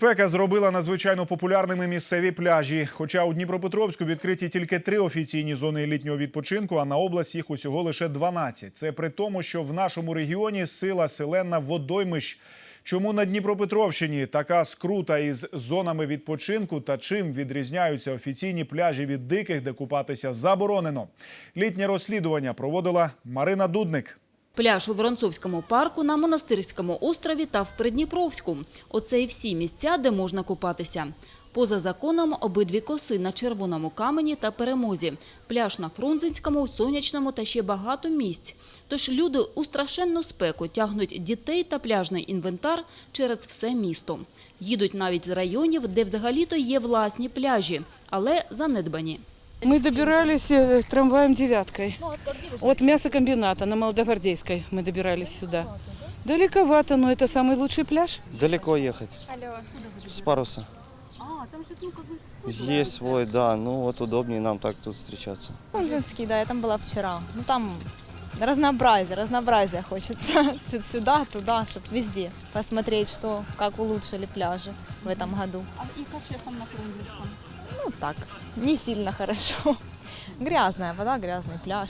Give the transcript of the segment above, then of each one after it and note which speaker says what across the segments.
Speaker 1: Спека зробила надзвичайно популярними місцеві пляжі. Хоча у Дніпропетровську відкриті тільки три офіційні зони літнього відпочинку, а на область їх усього лише 12. Це при тому, що в нашому регіоні сила селена водоймищ. Чому на Дніпропетровщині така скрута із зонами відпочинку та чим відрізняються офіційні пляжі від диких, де купатися заборонено? Літнє розслідування проводила Марина Дудник.
Speaker 2: Пляж у Воронцовському парку, на Монастирському острові та в Придніпровську. Оце і всі місця, де можна купатися. Поза законом обидві коси на червоному камені та перемозі. Пляж на Фрунзенському, Сонячному та ще багато місць. Тож люди у страшенну спеку тягнуть дітей та пляжний інвентар через все місто. Їдуть навіть з районів, де взагалі-то є власні пляжі, але занедбані.
Speaker 3: Мы добирались э, трамваем девяткой. От мясокомбината на Молодогвардейской мы добирались сюда. Далековато, но это самый лучший пляж.
Speaker 4: Далеко ехать. С паруса.
Speaker 2: А, там же, ну, как бы
Speaker 4: Есть свой, да. Ну вот удобнее нам так тут встречаться.
Speaker 5: Лондонский, да, я там была вчера. Ну там разнообразие, разнообразие хочется. Тут Сюда, туда, чтобы везде посмотреть, что, как улучшили пляжи в этом году.
Speaker 2: А и как сейчас там на Фрунзенском?
Speaker 5: Ну так, не сильно хорошо. Грязная вода, грязный пляж.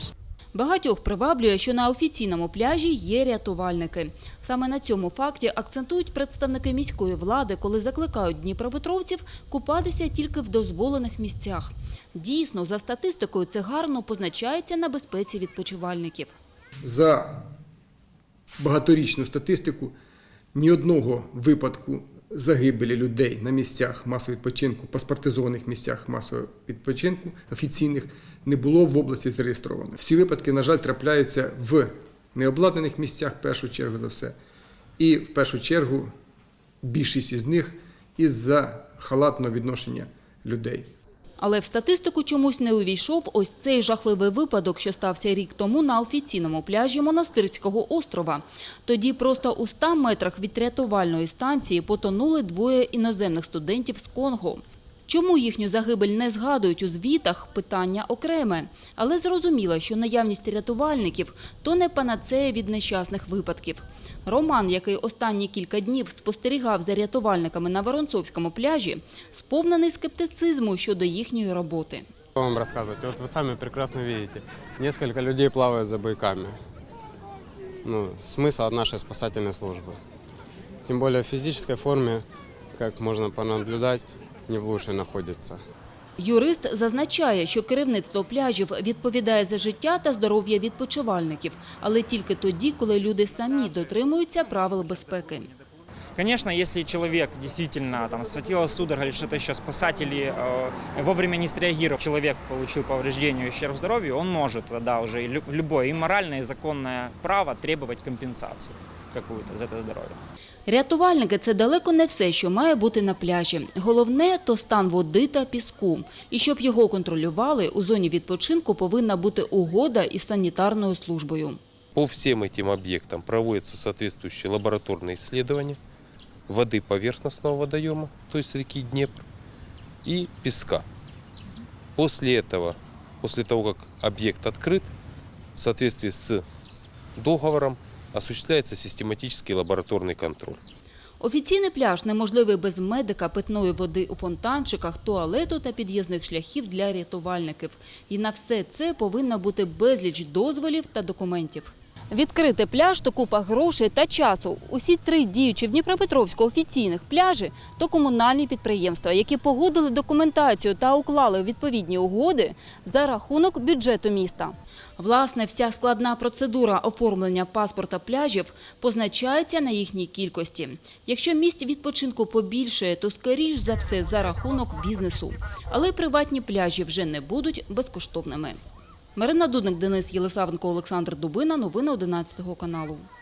Speaker 2: Багатьох приваблює, що на офіційному пляжі є рятувальники. Саме на цьому факті акцентують представники міської влади, коли закликають дніпропетровців купатися тільки в дозволених місцях. Дійсно, за статистикою, це гарно позначається на безпеці відпочивальників.
Speaker 6: за багаторічну статистику ні одного випадку загибелі людей на місцях масового відпочинку, паспортизованих місцях масового відпочинку офіційних не було в області зареєстровано. Всі випадки, на жаль, трапляються в необладнаних місцях, в першу чергу за все. І в першу чергу більшість із них із-за халатного відношення людей.
Speaker 2: Але в статистику чомусь не увійшов ось цей жахливий випадок, що стався рік тому на офіційному пляжі Монастирського острова. Тоді просто у 100 метрах від рятувальної станції потонули двоє іноземних студентів з Конго. Чому їхню загибель не згадують у звітах – питання окреме. Але зрозуміло, що наявність рятувальників – то не панацея від нещасних випадків. Роман, який останні кілька днів спостерігав за рятувальниками на Воронцовському пляжі, сповнений скептицизму щодо їхньої роботи.
Speaker 7: Что вам рассказывать? Вот вы сами прекрасно видите. Несколько людей плавают за бойками. Ну, смысл от нашей спасательной службы. Тем более в физической форме, как можно понаблюдать, не в лучшей находится.
Speaker 2: Юрист зазначає, що керівництво пляжів відповідає за життя та здоров'я відпочивальників, але тільки тоді, коли люди самі дотримуються правил безпеки.
Speaker 8: Конечно, если человек действительно там схватила судорога или что-то еще, спасатели э, вовремя не среагировали, человек получил повреждение, ущерб здоровью, он может тогда уже и лю- любое и моральное, и законное право требовать компенсацию какую-то за это здоровье.
Speaker 2: Рятувальники – це далеко не все, що має бути на пляжі. Головне – то стан води та піску. І щоб його контролювали, у зоні відпочинку повинна бути угода із санітарною службою.
Speaker 9: По всем этим объектам проводятся соответствующие лабораторные исследования воды поверхностного водоема, то есть реки Днепр, и песка. После этого, после того, как объект открыт, в соответствии с договором осуществляется систематический лабораторный контроль.
Speaker 2: Офіційний пляж неможливий без медика, питної води у фонтанчиках, туалету та під'їзних шляхів для рятувальників. І на все це повинна бути безліч дозволів та документів. Відкрити пляж то купа грошей та часу. Усі три діючі в Дніпропетровську офіційних пляжі то комунальні підприємства, які погодили документацію та уклали відповідні угоди за рахунок бюджету міста. Власне, вся складна процедура оформлення паспорта пляжів позначається на їхній кількості. Якщо місць відпочинку побільшає, то скоріш за все за рахунок бізнесу. Але приватні пляжі вже не будуть безкоштовними. Марина Дудник, Денис Єлисавенко, Олександр Дубина. Новини 11 каналу.